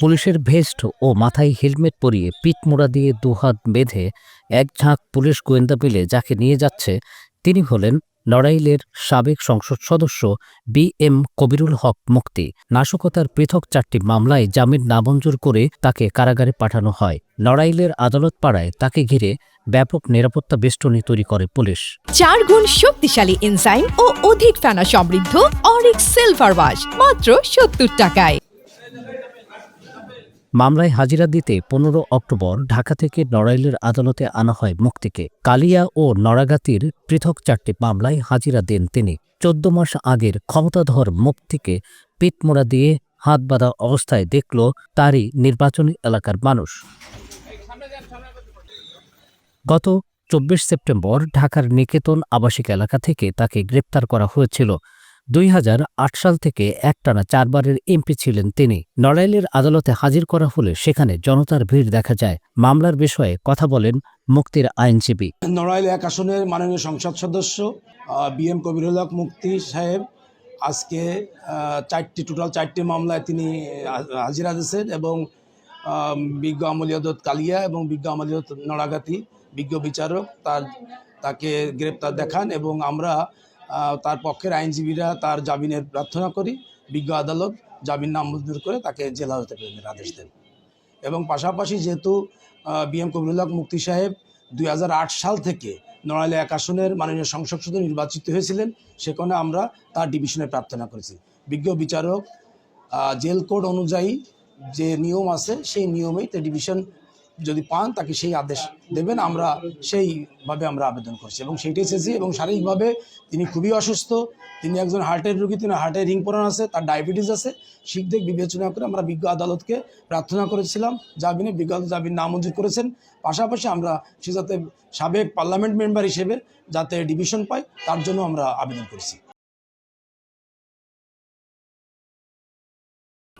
পুলিশের ভেস্ট ও মাথায় হেলমেট পরিয়ে পিঠমোড়া দিয়ে দুহাত বেঁধে এক ঝাঁক পুলিশ গোয়েন্দা মিলে যাকে নিয়ে যাচ্ছে, তিনি হলেন নড়াইলের সাবেক সংসদ সদস্য বি এম কবিরুল হক মুক্তি। নাশকতার পৃথক চারটি মামলায় জামিন নামঞ্জুর করে তাকে কারাগারে পাঠানো হয়। নড়াইলের আদালত পাড়ায় তাকে ঘিরে ব্যাপক নিরাপত্তা বেষ্টনী তৈরি করে পুলিশ। চার গুণ শক্তিশালী এনজাইম ও অধিক ফেনা সমৃদ্ধ অরিক সিলভার ওয়াশ মাত্র সত্তর টাকায়। মামলায় হাজিরা দিতে পনেরো অক্টোবর ঢাকা থেকে নড়াইলের আদালতে আনা হয় মুক্তিকে। কালিয়া ও নড়াগাতির পৃথক চারটি মামলায় হাজিরা দেন তিনি। চোদ্দ মাস আগের ক্ষমতাধর মুক্তিকে পিঠমোড়া দিয়ে হাত বাঁধা অবস্থায় দেখল তারই নির্বাচনী এলাকার মানুষ। গত চব্বিশ সেপ্টেম্বর ঢাকার নিকেতন আবাসিক এলাকা থেকে তাকে গ্রেপ্তার করা হয়েছিল। দুই হাজার আট সাল থেকে একটানা চারবারের এমপি ছিলেন তিনি। নড়াইলের আদালতে হাজির করা হলে সেখানে জনতার ভিড় দেখা যায়। মামলার বিষয়ে কথা বলেন মুক্তির আইনজীবী। নড়াইল এক আসনের মাননীয় সংসদ সদস্য বি এম কবিরুল হক মুক্তি সাহেব। আজকে চারটি, টোটাল চারটি মামলায় তিনি হাজিরা দিয়েছেন এবং বিজ্ঞ আমলিয়ত কালিয়া এবং বিজ্ঞ আমলিয়ত নড়াগাতি, বিজ্ঞ বিচারক, তার, তাকে গ্রেপ্তার দেখান এবং আমরা তার পক্ষের আইনজীবীরা তার জামিনের প্রার্থনা করি, বিজ্ঞ আদালত জামিন নামঞ্জুর করে তাকে জেলা হতে আদেশ দেন। এবং পাশাপাশি যেহেতু বি এম কবিরুল হক মুক্তি সাহেব দুই হাজার আট সাল থেকে নড়াইলে এক আসনের মাননীয় সংসদ সদস্য নির্বাচিত হয়েছিলেন সেখানে আমরা তার ডিভিশনে প্রার্থনা করেছি। বিজ্ঞ বিচারক জেল কোড অনুযায়ী যে নিয়ম আছে, সেই নিয়মেই তে ডিভিশন যদি পান, তাকে সেই আদেশ দেবেন। আমরা সেইভাবে আমরা আবেদন করছি এবং সেইটাই চেয়েছি এবং শারীরিকভাবে তিনি খুবই অসুস্থ। তিনি একজন হার্টের রোগী, তিনি হার্টের রিং পরান আছে, তার ডায়াবেটিস আছে। শিখ দিক বিবেচনা করে আমরা বিজ্ঞ আদালতকে প্রার্থনা করেছিলাম। জামিনে বিজ্ঞ জামিন নামঞ্জুর করেছেন। পাশাপাশি আমরা সে যাতে সাবেক পার্লামেন্ট মেম্বার হিসেবে যাতে ডিভিশন পায়, তার জন্য আমরা আবেদন করেছি।